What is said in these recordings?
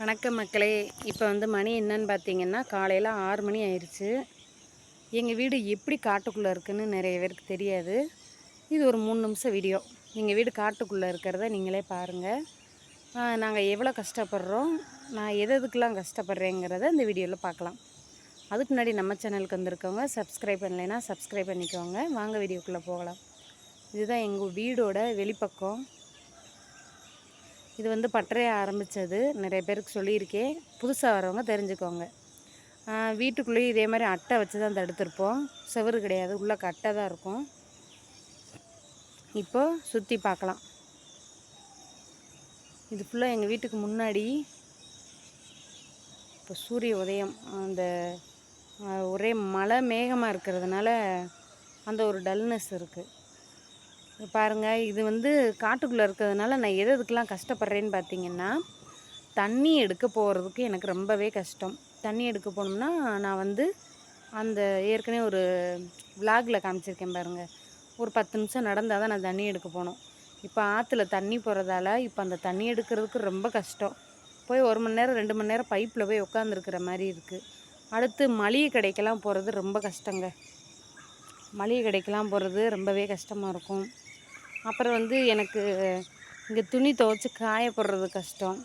வணக்கம் மக்களே. இப்போ வந்து மணி என்னன்னு பார்த்தீங்கன்னா காலையில் ஆறு மணி ஆயிடுச்சு எங்கள் வீடு எப்படி காட்டுக்குள்ளே இருக்குதுன்னு நிறைய பேருக்கு தெரியாது. இது ஒரு மூணு நிமிஷம் வீடியோ எங்கள் வீடு காட்டுக்குள்ளே இருக்கிறத நீங்களே பாருங்கள் நாங்கள் எவ்வளோ கஷ்டப்படுறோம்? நான் எது எதுக்கெலாம் கஷ்டப்படுறேங்கிறத இந்த வீடியோவில் பார்க்கலாம். அதுக்கு முன்னாடி நம்ம சேனலுக்கு வந்திருக்கவங்க சப்ஸ்கிரைப் பண்ணலைன்னா சப்ஸ்கிரைப் பண்ணிக்கோங்க. வாங்க வீடியோக்குள்ளே போகலாம். இதுதான் எங்கள் வீடோட வெளிப்பக்கம். இது வந்து பட்டறைய ஆரம்பித்தது நிறைய பேருக்கு சொல்லியிருக்கேன் புதுசாக வரவங்க தெரிஞ்சுக்கோங்க. வீட்டுக்குள்ளேயும் இதே மாதிரி அட்டை வச்சு தான் தடுத்திருப்போம் செவரு கிடையாது. உள்ளே அட்டை தான் இருக்கும். இப்போ சுற்றி பார்க்கலாம். இது ஃபுல்லாக எங்கள் வீட்டுக்கு முன்னாடி இப்போ சூரிய உதயம் அந்த ஒரே மழை மேகமாக இருக்கிறதுனால அந்த ஒரு டல்னஸ் இருக்குது பாருங்கள் இது வந்து காட்டுக்குள்ளே இருக்கிறதுனால நான் எது எதுக்கெலாம் கஷ்டப்படுறேன்னு பார்த்தீங்கன்னா தண்ணி எடுக்க போகிறதுக்கு எனக்கு ரொம்பவே கஷ்டம். தண்ணி எடுக்க போனோம்னா நான் வந்து அந்த ஏற்கனவே ஒரு விலாகில் காமிச்சிருக்கேன் பாருங்கள் ஒரு பத்து நிமிஷம் நடந்தால் தான் நான் தண்ணி எடுக்க போனோம் இப்போ ஆற்றுல தண்ணி போகிறதால இப்போ அந்த தண்ணி எடுக்கிறதுக்கு ரொம்ப கஷ்டம். போய் ஒரு மணி நேரம் ரெண்டு மணி நேரம் பைப்பில் போய் உட்காந்துருக்கிற மாதிரி இருக்குது அடுத்து மளிகை கடைக்கெல்லாம் போகிறது ரொம்ப கஷ்டங்க. மளிகை கடைக்கெல்லாம் போகிறது ரொம்பவே கஷ்டமாக இருக்கும். அப்புறம் வந்து எனக்கு இங்கே துணி துவைச்சி காய போடுறது கஷ்டம்.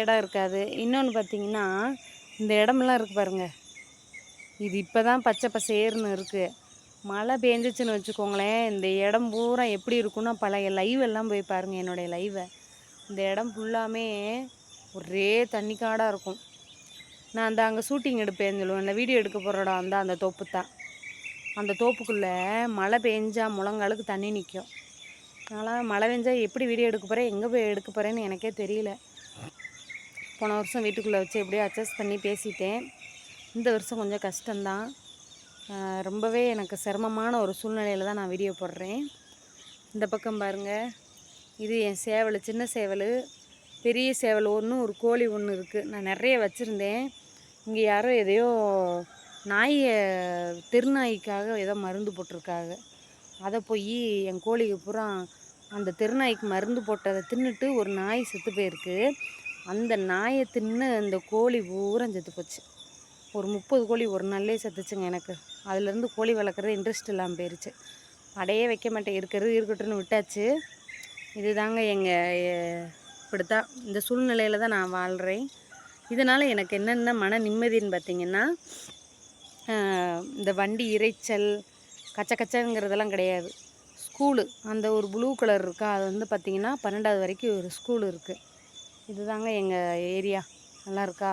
இடம் இருக்காது. இன்னொன்று பார்த்தீங்கன்னா இந்த இடமெல்லாம் இருக்குது பாருங்கள் இது இப்போ தான் பச்சை பசேர்னு இருக்குது மழை பெஞ்சிச்சுன்னு வச்சுக்கோங்களேன் இந்த இடம் பூரா எப்படி இருக்குன்னா பழைய லைவ் எல்லாம் போய் பாருங்கள் என்னுடைய லைவை இந்த இடம் ஃபுல்லாமே ஒரே தண்ணி காடாக இருக்கும். நான் அந்த அங்கே ஷூட்டிங் எடுப்பேன்னு சொல்லுவேன். இந்த வீடியோ எடுக்க போகிற இடம் அந்த அந்த தோப்பு தான் அந்த தோப்புக்குள்ளே மழை பெஞ்சால் முழங்காலுக்கு தண்ணி நிற்கும் அதனால் மழை பெஞ்சால் எப்படி வீடியோ எடுக்க போகிறேன் எங்கே போய் எடுக்க போகிறேன்னு எனக்கே தெரியல. போன வருஷம் வீட்டுக்குள்ளே வச்சு எப்படியோ அட்ஜஸ்ட் பண்ணி பேசிட்டேன். இந்த வருஷம் கொஞ்சம் கஷ்டம்தான். ரொம்பவே எனக்கு சிரமமான ஒரு சூழ்நிலையில் தான் நான் வீடியோ போடுறேன். இந்த பக்கம் பாருங்கள் இது என் சேவல் சின்ன சேவல். பெரிய சேவல் ஒன்று ஒரு கோழி ஒன்று இருக்குது நான் நிறைய வச்சுருந்தேன். இங்கே யாரோ எதையோ நாயை தெருநாய்க்காக ஏதோ மருந்து போட்டிருக்காங்க. அதை போய் என் கோழிக்கு பூரா அந்த தெருநாய்க்கு மருந்து போட்டதை தின்னுட்டு ஒரு நாய் செத்து போயிருக்கு. அந்த நாயை தின்னு அந்த கோழி பூரா செத்து போச்சு. ஒரு முப்பது கோழி ஒரு நாள்லேயே செத்துச்சுங்க எனக்கு. அதுலேருந்து கோழி வளர்க்குறது இன்ட்ரெஸ்ட் இல்லாமல் போயிருச்சு. அடையே வைக்க மாட்டேன். இருக்கிறது இருக்கட்டும்னு விட்டாச்சு. இதுதாங்க எங்கள் இப்படித்தான் இந்த சூழ்நிலையில் தான் நான் வாழ்கிறேன் இதனால் எனக்கு என்னென்ன மன நிம்மதின்னு பார்த்தீங்கன்னா இந்த வண்டி இரைச்சல் கச்ச கச்சங்கிறதெல்லாம் கிடையாது. ஸ்கூலு அந்த ஒரு ப்ளூ கலர் இருக்கா அது வந்து பார்த்திங்கன்னா பன்னெண்டாவது வரைக்கும் ஒரு ஸ்கூல் இருக்குது இதுதாங்க எங்கள் ஏரியா. நல்லா இருக்கா?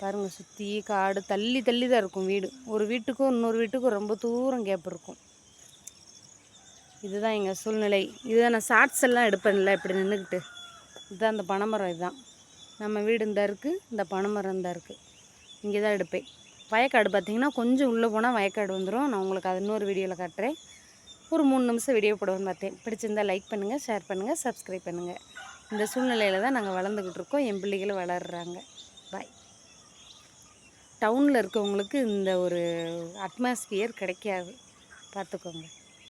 பாருங்கள் சுற்றி காடு தள்ளி தள்ளி தான் இருக்கும் வீடு. ஒரு வீட்டுக்கும் இன்னொரு வீட்டுக்கும் ரொம்ப தூரம் கேப் இருக்கும். இதுதான் எங்கள் சூழ்நிலை. இதுதான் நான் ஷார்ட்ஸ் எல்லாம் எடுப்பேன்ல இப்படி நின்றுக்கிட்டு இதுதான் அந்த பனைமரம் இதுதான். நம்ம வீடு இந்த இருக்குது இந்த பனைமரம் இந்த இருக்குது இங்கே தான் எடுப்பேன். வயக்காடு பார்த்தீங்கன்னா கொஞ்சம் உள்ளே போனால் வயக்காடு வந்துடும். நான் உங்களுக்கு அது இன்னொரு வீடியோவில் காட்டுறேன். ஒரு மூணு நிமிஷம் வீடியோ போடுவேன்னு பார்த்தேன். பிடிச்சிருந்தா லைக் பண்ணுங்கள் ஷேர் பண்ணுங்கள் சப்ஸ்கிரைப் பண்ணுங்கள் இந்த சூழ்நிலையில் தான் நாங்கள் வளர்ந்துக்கிட்டு இருக்கோம். என் பிள்ளைகளும் வளர்கிறாங்க பாய் டவுனில் இருக்கவங்களுக்கு இந்த ஒரு அட்மாஸ்பியர் கிடைக்காது. பார்த்துக்கோங்க.